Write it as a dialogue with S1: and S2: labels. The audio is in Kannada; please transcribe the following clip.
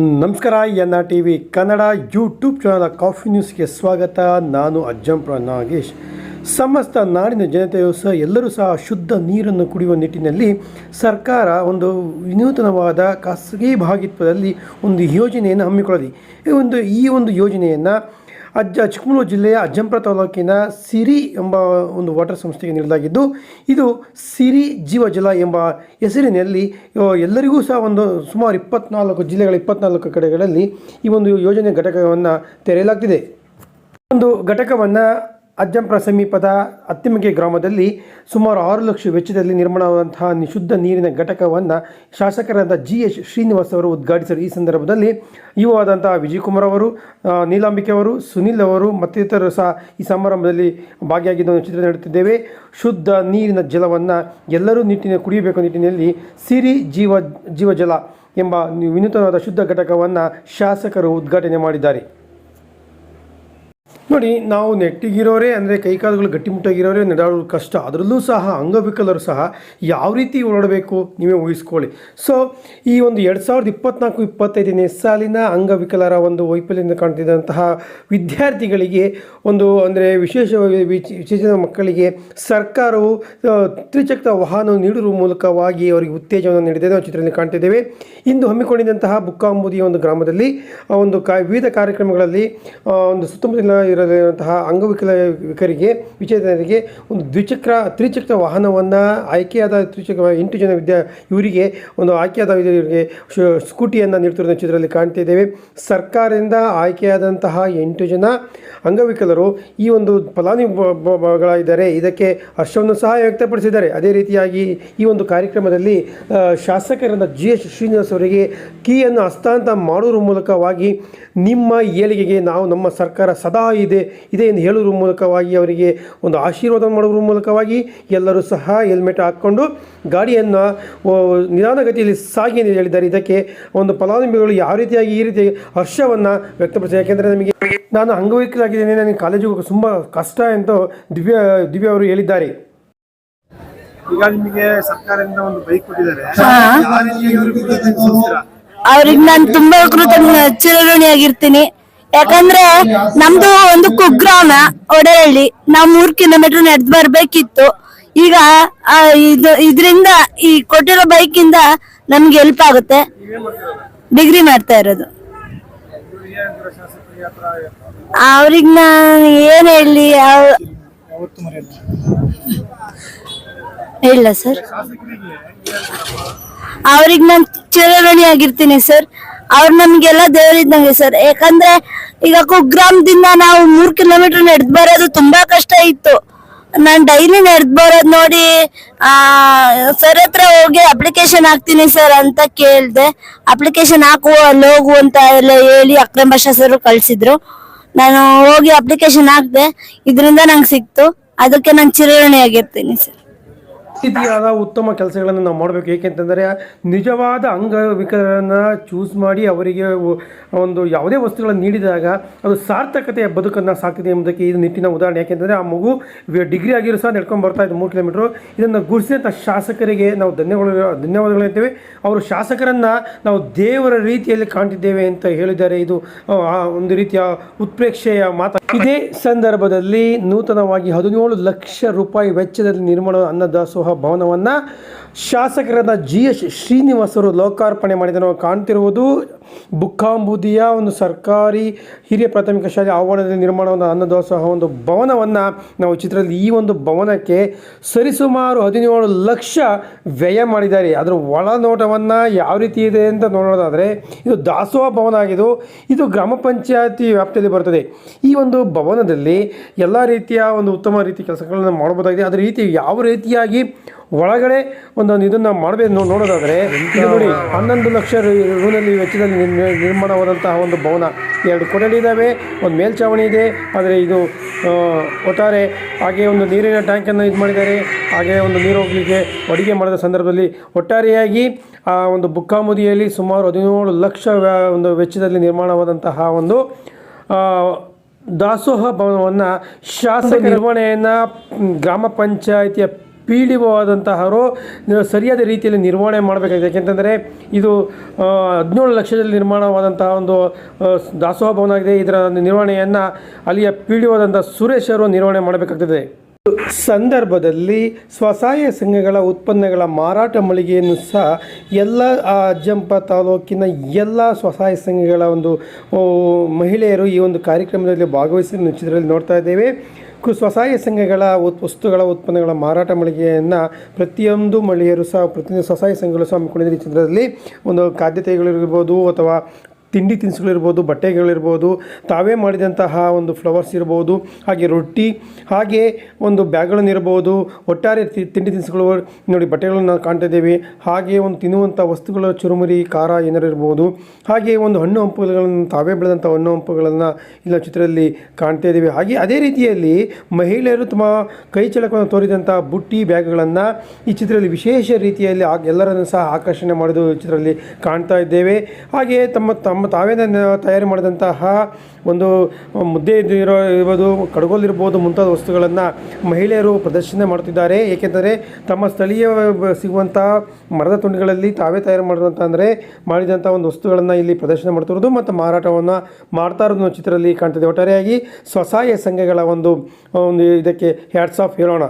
S1: ನಮಸ್ಕಾರ N R T V Kannada YouTube channel coffee ನ್ಯೂಸ್ಗೆ ಸ್ವಾಗತ. ನಾನು ಅಜ್ಜಂಪುರ ನಾಗೇಶ್. ಸಮಸ್ತ ನಾಡಿನ ಜನತೆಯು ಸಹ ಎಲ್ಲರೂ ಸಹ ಶುದ್ಧ ನೀರನ್ನು ಕುಡಿಯುವ ನಿಟ್ಟಿನಲ್ಲಿ ಸರ್ಕಾರ ಒಂದು ವಿನೂತನವಾದ ಖಾಸಗಿ ಭಾಗಿತ್ವದಲ್ಲಿ ಒಂದು ಯೋಜನೆಯನ್ನು ಹಮ್ಮಿಕೊಳ್ಳಲಿ. ಈ ಒಂದು ಈ ಒಂದು ಯೋಜನೆಯನ್ನು ಅಜ್ಜ ಚಿಕ್ಕಮಗಳೂರು ಜಿಲ್ಲೆಯ ಅಜ್ಜಂಪುರ ತಾಲೂಕಿನ ಸಿರಿ ಎಂಬ ಒಂದು ವಾಟರ್ ಸಂಸ್ಥೆಗೆ ನೀಡಲಾಗಿದ್ದು, ಇದು ಸಿರಿ ಜೀವಜಲ ಎಂಬ ಹೆಸರಿನಲ್ಲಿ ಎಲ್ಲರಿಗೂ ಸಹ ಒಂದು ಸುಮಾರು ಇಪ್ಪತ್ನಾಲ್ಕು ಜಿಲ್ಲೆಗಳ ಇಪ್ಪತ್ನಾಲ್ಕು ಕಡೆಗಳಲ್ಲಿ ಈ ಒಂದು ಯೋಜನೆ ಘಟಕವನ್ನು ತೆರೆಯಲಾಗ್ತಿದೆ. ಒಂದು ಘಟಕವನ್ನು ಅಜ್ಜಂಪುರ ಸಮೀಪದ ಅತ್ತಿಮಗೆ ಗ್ರಾಮದಲ್ಲಿ ಸುಮಾರು ಆರು ಲಕ್ಷ ವೆಚ್ಚದಲ್ಲಿ ನಿರ್ಮಾಣವಾದಂತಹ ನಿಶುದ್ಧ ನೀರಿನ ಘಟಕವನ್ನು ಶಾಸಕರಾದ ಜಿ ಎಚ್ ಶ್ರೀನಿವಾಸ್ ಅವರು ಉದ್ಘಾಟಿಸಿದರು. ಈ ಸಂದರ್ಭದಲ್ಲಿ ಯುವ ವಿಜಯ್ ವಿಜಯಕುಮಾರ್ ಅವರು ನೀಲಾಂಬಿಕೆ ಅವರು, ಸುನಿಲ್ ಅವರು ಮತ್ತಿತರರು ಸಹ ಈ ಸಮಾರಂಭದಲ್ಲಿ ಭಾಗಿಯಾಗಿದ್ದ ಚಿತ್ರ ನೀಡುತ್ತಿದ್ದೇವೆ ಶುದ್ಧ ನೀರಿನ ಜಲವನ್ನು ಎಲ್ಲರೂ ನಿಟ್ಟಿನ ಕುಡಿಯಬೇಕು ನಿಟ್ಟಿನಲ್ಲಿ ಸಿರಿ ಜೀವ, ಜೀವಜಲ ಎಂಬ ವಿನೂತನವಾದ ಶುದ್ಧ ಘಟಕವನ್ನು ಶಾಸಕರು ಉದ್ಘಾಟನೆ ಮಾಡಿದ್ದಾರೆ. ನೋಡಿ, ನಾವು ನೆಟ್ಟಿಗಿರೋರೇ ಅಂದರೆ ಕೈಕಾಲುಗಳು ಗಟ್ಟಿಮುಟ್ಟಾಗಿರೋರೇ ನಡಾಡೋದು ಕಷ್ಟ. ಅದರಲ್ಲೂ ಸಹ ಅಂಗವಿಕಲರು ಸಹ ಯಾವ ರೀತಿ ಓಡಾಡಬೇಕು ನೀವೇ ಊಹಿಸ್ಕೊಳ್ಳಿ. ಸೊ ಈ ಒಂದು ಎರಡು ಸಾವಿರದ ಇಪ್ಪತ್ನಾಲ್ಕು ಇಪ್ಪತ್ತೈದನೇ ಸಾಲಿನ ಅಂಗವಿಕಲರ ಒಂದು ವೈಫಲ್ಯದಿಂದ ಕಾಣ್ತಿದ್ದಂತಹ ವಿದ್ಯಾರ್ಥಿಗಳಿಗೆ ಒಂದು ಅಂದರೆ ವಿಶೇಷವಾಗಿ ವಿಶೇಷ ಮಕ್ಕಳಿಗೆ ಸರ್ಕಾರವು ತ್ರಿಚಕ್ರ ವಾಹನ ನೀಡುವ ಮೂಲಕವಾಗಿ ಅವರಿಗೆ ಉತ್ತೇಜನವನ್ನು ನೀಡಿದೆ ನಾವು ಚಿತ್ರದಲ್ಲಿ ಕಾಣ್ತಿದ್ದೇವೆ. ಇಂದು ಹಮ್ಮಿಕೊಂಡಿದ್ದಂತಹ ಬುಕ್ಕಾಂಬುದಿಯ ಒಂದು ಗ್ರಾಮದಲ್ಲಿ ಒಂದು ಕಾ, ವಿವಿಧ ಕಾರ್ಯಕ್ರಮಗಳಲ್ಲಿ ಒಂದು ಸುತ್ತಮುತ್ತಲಿನ ಇರಲಿರುವಂತಹ ವಿಕರಿಗೆ, ವಿಚೇತನರಿಗೆ ಒಂದು ದ್ವಿಚಕ್ರ, ತ್ರಿಚಕ್ರ ವಾಹನವನ್ನು ಆಯ್ಕೆಯಾದ ತ್ರಿಚಕ್ರ ಎಂಟು ಜನ ವಿದ್ಯಾ, ಇವರಿಗೆ ಒಂದು ಆಯ್ಕೆಯಾದ ಇವರಿಗೆ ಸ್ಕೂಟಿಯನ್ನು ನೀಡ್ತಿರೋ ಚಿತ್ರದಲ್ಲಿ ಕಾಣ್ತಿದ್ದೇವೆ ಸರ್ಕಾರದಿಂದ ಆಯ್ಕೆಯಾದಂತಹ ಎಂಟು ಜನ ಅಂಗವಿಕಲರು ಈ ಒಂದು ಫಲಾನುಭವಿಗಳಾಗಿದ್ದಾರೆ. ಇದಕ್ಕೆ ಹರ್ಷವನ್ನು ಸಹ ವ್ಯಕ್ತಪಡಿಸಿದ್ದಾರೆ. ಅದೇ ರೀತಿಯಾಗಿ ಈ ಒಂದು ಕಾರ್ಯಕ್ರಮದಲ್ಲಿ ಶಾಸಕರಾದ ಜಿ ಎಸ್ ಶ್ರೀನಿವಾಸ್ ಅವರಿಗೆ ಕೀಯನ್ನು ಹಸ್ತಾಂತರ ಮಾಡುವ ಮೂಲಕವಾಗಿ ನಿಮ್ಮ ಏಳಿಗೆಗೆ ನಾವು ನಮ್ಮ ಸರ್ಕಾರ ಸದಾ ಇದೆ. ಇದೆ. ಎಂದು ಹೇಳುವ ಮೂಲಕವಾಗಿ ಅವರಿಗೆ ಒಂದು ಆಶೀರ್ವಾದ ಮಾಡುವ ಮೂಲಕವಾಗಿ ಎಲ್ಲರೂ ಸಹ ಹೆಲ್ಮೆಟ್ ಹಾಕ್ಕೊಂಡು ಗಾಡಿಯನ್ನು ನಿಧಾನಗತಿಯಲ್ಲಿ ಸಾಗಿ ಎಂದು ಹೇಳಿದ್ದಾರೆ. ಇದಕ್ಕೆ ಒಂದು ಫಲಾನುಭವಿಗಳು ಯಾವ ರೀತಿಯಾಗಿ ಈ ರೀತಿ ಹರ್ಷವನ್ನು ವ್ಯಕ್ತಪಡಿಸಿದೆ ಯಾಕೆಂದರೆ ನಮಗೆ ನಾನು ಅಂಗವೈಕಲಾಗಿದ್ದೇನೆ ನನಗೆ ಕಾಲೇಜಿಗೆ ಹೋಗೋಕೆ ತುಂಬ ಕಷ್ಟ ಎಂದು ದಿವ್ಯ ದಿವ್ಯ ಅವರು ಹೇಳಿದ್ದಾರೆ.
S2: ಈಗ ನಿಮಗೆ ಸರ್ಕಾರದಿಂದ ಒಂದು ಬೈಕ್ ಕೊಟ್ಟಿದ್ದಾರೆ.
S3: ಅವ್ರಿಗೆ ನಾನು ತುಂಬಾ ಕೃತಜ್ಞ ಚಿರಋಣಿಯಾಗಿರ್ತೀನಿ. ಯಾಕಂದ್ರೆ ನಮ್ದು ಒಂದು ಕುಗ್ರಾಮ, ಒಡರಳ್ಳಿ. ನಾವ್ ಮೂರ್ ಕಿಲೋಮೀಟರ್ ನಡೆದ್ ಬರ್ಬೇಕಿತ್ತು. ಈಗ ಇದು, ಇದರಿಂದ ಈ ಕೊಟ್ಟಿರೋ ಬೈಕ್ ಇಂದ ನಮ್ಗೆ ಹೆಲ್ಪ್ ಆಗುತ್ತೆ. ಡಿಗ್ರಿ ಮಾಡ್ತಾ ಇರೋದು. ಅವ್ರಿಗ್ ನಾನು ಏನ್ ಹೇಳಿ ಇಲ್ಲ ಸರ್ ಅವ್ರಿಗೆ ನಾನು ಚಿರಋಣಿ ಆಗಿರ್ತೀನಿ ಸರ್ ಅವ್ರು ನಮ್ಗೆಲ್ಲ ದೇವರಿದ್ದಂಗೆ ಸರ್. ಯಾಕಂದ್ರೆ ಈಗ ಕುಗ್ರಾಮದಿಂದ ನಾವು ಮೂರ್ ಕಿಲೋಮೀಟರ್ ನಡೆದ್ ಬರೋದು ತುಂಬಾ ಕಷ್ಟ ಇತ್ತು. ನಾನ್ ಡೈಲಿ ನಡೆದ್ ಬರೋದ್ ನೋಡಿ, ಆ, ಸರ್ ಹತ್ರ ಹೋಗಿ ಅಪ್ಲಿಕೇಶನ್ ಹಾಕ್ತೀನಿ ಸರ್ ಅಂತ ಕೇಳ್ದೆ. ಅಪ್ಲಿಕೇಶನ್ ಹಾಕು, ಅಲ್ಲಿ ಹೋಗು ಅಂತ ಎಲ್ಲ ಹೇಳಿ ಅಕ್ರಮ್ ಸರ್ ಕಳ್ಸಿದ್ರು. ನಾನು ಹೋಗಿ ಅಪ್ಲಿಕೇಶನ್ ಹಾಕ್ದೆ, ಇದರಿಂದ ನಂಗೆ ಸಿಕ್ತು. ಅದಕ್ಕೆ ನಾನು ಚಿರಣಿ ಆಗಿರ್ತೀನಿ ಸರ್.
S1: ರೀತಿಯಾದ ಉತ್ತಮ ಕೆಲಸಗಳನ್ನು ನಾವು ಮಾಡಬೇಕು. ಏಕೆಂತಂದರೆ ನಿಜವಾದ ಅಂಗವಿಕಲರನ್ನು ಚೂಸ್ ಮಾಡಿ ಅವರಿಗೆ ಒಂದು ಯಾವುದೇ ವಸ್ತುಗಳನ್ನು ನೀಡಿದಾಗ ಅದು ಸಾರ್ಥಕತೆಯ ಬದುಕನ್ನು ಸಾಕಿದೆ ಎಂಬುದಕ್ಕೆ ಇದು ನಿಟ್ಟಿನ ಉದಾಹರಣೆ. ಯಾಕೆಂದರೆ ಆ ಮಗು ಡಿಗ್ರಿ ಆಗಿರೋ ಸಹ ನಡ್ಕೊಂಡು ಬರ್ತಾ ಇದ್ದು ಮೂರು ಕಿಲೋಮೀಟ್ರು. ಇದನ್ನು ಗುರುಸಿದಂಥ ಶಾಸಕರಿಗೆ ನಾವು ಧನ್ಯವಾದಗಳು ಧನ್ಯವಾದಗಳು ಹೇಳ್ತೇವೆ. ಅವರು ಶಾಸಕರನ್ನು ನಾವು ದೇವರ ರೀತಿಯಲ್ಲಿ ಕಾಣ್ತಿದ್ದೇವೆ ಅಂತ ಹೇಳಿದ್ದಾರೆ. ಇದು ಆ, ಒಂದು ರೀತಿಯ ಉತ್ಪ್ರೇಕ್ಷೆಯ ಮಾತು. ಇದೇ ಸಂದರ್ಭದಲ್ಲಿ ನೂತನವಾಗಿ ಹದಿನೇಳು ಲಕ್ಷ ರೂಪಾಯಿ ವೆಚ್ಚದಲ್ಲಿ ನಿರ್ಮಾಣ ಅನ್ನದಾಸೋಹ ಭವನವನ್ನು ಶಾಸಕರಾದ ಜಿ ಎಸ್ ಶ್ರೀನಿವಾಸರು ಲೋಕಾರ್ಪಣೆ ಮಾಡಿದ ನಾವು ಕಾಣ್ತಿರುವುದು ಬುಕ್ಕಾಂಬುದಿಯ ಒಂದು ಸರ್ಕಾರಿ ಹಿರಿಯ ಪ್ರಾಥಮಿಕ ಶಾಲೆ ಆವರಣದಲ್ಲಿ ನಿರ್ಮಾಣವಾದ ಅನ್ನದಾಸೋಹ ಒಂದು ಭವನವನ್ನು ನಾವು ಚಿತ್ರದಲ್ಲಿ ಈ ಒಂದು ಭವನಕ್ಕೆ ಸರಿಸುಮಾರು ಹದಿನೇಳು ಲಕ್ಷ ವ್ಯಯ ಮಾಡಿದ್ದಾರೆ. ಅದರ ಒಳನೋಟವನ್ನು ಯಾವ ರೀತಿ ಇದೆ ಅಂತ ನೋಡೋದಾದರೆ ಇದು ದಾಸೋಹ ಭವನ ಆಗಿದ್ದು ಇದು ಗ್ರಾಮ ಪಂಚಾಯತಿ ವ್ಯಾಪ್ತಿಯಲ್ಲಿ ಬರ್ತದೆ ಈ ಒಂದು ಭವನದಲ್ಲಿ ಎಲ್ಲ ರೀತಿಯ ಒಂದು ಉತ್ತಮ ರೀತಿ ಕೆಲಸಗಳನ್ನು ಮಾಡಬಹುದಾಗಿದೆ. ಅದೇ ರೀತಿ ಯಾವ ರೀತಿಯಾಗಿ ಒಳಗಡೆ ಒಂದೊಂದು ಇದನ್ನು ಮಾಡಬೇಕು ನೋಡೋದಾದರೆ ಇದು ನೋಡಿ ಹನ್ನೊಂದು ಲಕ್ಷ ರೂನಲ್ಲಿ ವೆಚ್ಚದಲ್ಲಿ ನಿರ್ಮ- ನಿರ್ಮಾಣವಾದಂತಹ ಒಂದು ಭವನ. ಎರಡು ಕೊಠಡಿ ಇದ್ದಾವೆ ಒಂದು ಮೇಲ್ಛಾವಣಿ ಇದೆ ಆದರೆ ಇದು ಒಟ್ಟಾರೆ ಹಾಗೆ ಒಂದು ನೀರಿನ ಟ್ಯಾಂಕನ್ನು ಇದು ಮಾಡಿದ್ದಾರೆ. ಹಾಗೆ ಒಂದು ನೀರು ಹೋಗಲಿಕ್ಕೆ ಅಡುಗೆ ಮಾಡಿದ ಸಂದರ್ಭದಲ್ಲಿ ಒಟ್ಟಾರೆಯಾಗಿ ಆ ಒಂದು ಬುಕ್ಕಾಮುದಿಯಲ್ಲಿ ಸುಮಾರು ಹದಿನೇಳು ಲಕ್ಷ ಒಂದು ವೆಚ್ಚದಲ್ಲಿ ನಿರ್ಮಾಣವಾದಂತಹ ಒಂದು ದಾಸೋಹ ಭವನವನ್ನು ಶಾಸಕ ನಿರ್ವಹಣೆಯನ್ನು ಗ್ರಾಮ ಪಂಚಾಯಿತಿಯ ಪೀಡಿತವಾದಂತಹವರು ಸರಿಯಾದ ರೀತಿಯಲ್ಲಿ ನಿರ್ವಹಣೆ ಮಾಡಬೇಕಾಗಿದೆ. ಯಾಕೆಂತಂದರೆ ಇದು ಹದಿನೇಳು ಲಕ್ಷದಲ್ಲಿ ನಿರ್ಮಾಣವಾದಂತಹ ಒಂದು ದಾಸೋಹ ಭವನ ಆಗಿದೆ. ಇದರ ನಿರ್ವಹಣೆಯನ್ನು ಅಲ್ಲಿಯ ಪೀಡಿತವಾದಂಥ ಸುರೇಶ್ ಅವರು ನಿರ್ವಹಣೆ ಮಾಡಬೇಕಾಗ್ತದೆ. ಸಂದರ್ಭದಲ್ಲಿ ಸ್ವಸಹಾಯ ಸಂಘಗಳ ಉತ್ಪನ್ನಗಳ ಮಾರಾಟ ಮಳಿಗೆಯನ್ನು ಸಹ ಎಲ್ಲ ಅಜ್ಜಂಪ ತಾಲೂಕಿನ ಎಲ್ಲ ಸ್ವಸಹಾಯ ಸಂಘಗಳ ಒಂದು ಮಹಿಳೆಯರು ಈ ಒಂದು ಕಾರ್ಯಕ್ರಮದಲ್ಲಿ ಭಾಗವಹಿಸಿ ಚಿತ್ರದಲ್ಲಿ ನೋಡ್ತಾ ಇದ್ದೇವೆ. ಸ್ವಸಹಾಯ ಸಂಘಗಳ ವಸ್ತುಗಳ ಉತ್ಪನ್ನಗಳ ಮಾರಾಟ ಮಳಿಗೆಯನ್ನು ಪ್ರತಿಯೊಂದು ಮಹಿಳೆಯರು ಸಹ, ಪ್ರತಿಯೊಂದು ಸ್ವಸಹಾಯ ಸಂಘಗಳು ಸಹ ಹಮ್ಮಿಕೊಂಡಿದ್ದಾರೆ. ಈ ಚಿತ್ರದಲ್ಲಿ ಒಂದು ಖಾದ್ಯತೆಗಳಿರ್ಬೋದು ಅಥವಾ ತಿಂಡಿ ತಿನಿಸುಗಳಿರ್ಬೋದು, ಬಟ್ಟೆಗಳಿರ್ಬೋದು, ತಾವೇ ಮಾಡಿದಂತಹ ಒಂದು ಫ್ಲವರ್ಸ್ ಇರ್ಬೋದು, ಹಾಗೆ ರೊಟ್ಟಿ, ಹಾಗೆ ಒಂದು ಬ್ಯಾಗ್ಗಳನ್ನು ಇರ್ಬೋದು, ಒಟ್ಟಾರೆ ತಿಂಡಿ ತಿನಿಸುಗಳು ನೋಡಿ ಬಟ್ಟೆಗಳನ್ನು ನಾವು ಕಾಣ್ತಾ ಇದ್ದೇವೆ. ಹಾಗೆ ಒಂದು ತಿನ್ನುವಂಥ ವಸ್ತುಗಳ ಚುರುಮುರಿ, ಖಾರ ಏನಾರು ಇರ್ಬೋದು. ಹಾಗೆ ಒಂದು ಹಣ್ಣು ಹಂಪುಗಳನ್ನು ತಾವೇ ಬೆಳೆದಂಥ ಹಣ್ಣು ಹಂಪುಗಳನ್ನು ಇಲ್ಲ ಚಿತ್ರದಲ್ಲಿ ಕಾಣ್ತಾ ಇದ್ದೇವೆ. ಹಾಗೆ ಅದೇ ರೀತಿಯಲ್ಲಿ ಮಹಿಳೆಯರು ತಮ್ಮ ಕೈ ಚಳಕವನ್ನು ತೋರಿದಂಥ ಬುಟ್ಟಿ ಬ್ಯಾಗ್ಗಳನ್ನು ಈ ಚಿತ್ರದಲ್ಲಿ ವಿಶೇಷ ರೀತಿಯಲ್ಲಿ ಎಲ್ಲರನ್ನು ಸಹ ಆಕರ್ಷಣೆ ಮಾಡೋದು ಚಿತ್ರದಲ್ಲಿ ಕಾಣ್ತಾ ಇದ್ದೇವೆ. ಹಾಗೆ ತಮ್ಮ ತಮ್ಮ ತಾವೇ ನ- ತಯಾರಿ ಮಾಡಿದಂತಹ ಒಂದು ಮುದ್ದೆ ಇರೋ ಇರ್ಬೋದು, ಕಡಗೋಲಿರ್ಬೋದು ಮುಂತಾದ ವಸ್ತುಗಳನ್ನು ಮಹಿಳೆಯರು ಪ್ರದರ್ಶನ ಮಾಡುತ್ತಿದ್ದಾರೆ. ಏಕೆಂದರೆ ತಮ್ಮ ಸ್ಥಳೀಯ ಸಿಗುವಂಥ ಮರದ ತುಂಡುಗಳಲ್ಲಿ ತಾವೇ ತಯಾರು ಮಾಡಿರುವಂಥ ಅಂದರೆ ಮಾಡಿದಂಥ ಒಂದು ವಸ್ತುಗಳನ್ನು ಇಲ್ಲಿ ಪ್ರದರ್ಶನ ಮಾಡ್ತಿರೋದು ಮತ್ತು ಮಾರಾಟವನ್ನು ಮಾಡ್ತಾ ಇರೋದು ಚಿತ್ರದಲ್ಲಿ ಕಾಣ್ತದೆ. ಒಟ್ಟಾರೆಯಾಗಿ ಸ್ವಸಹಾಯ ಸಂಘಗಳ ಒಂದು ಒಂದು ಇದಕ್ಕೆ ಹ್ಯಾಟ್ಸ್ ಆಫ್ ಹೇಳೋಣ.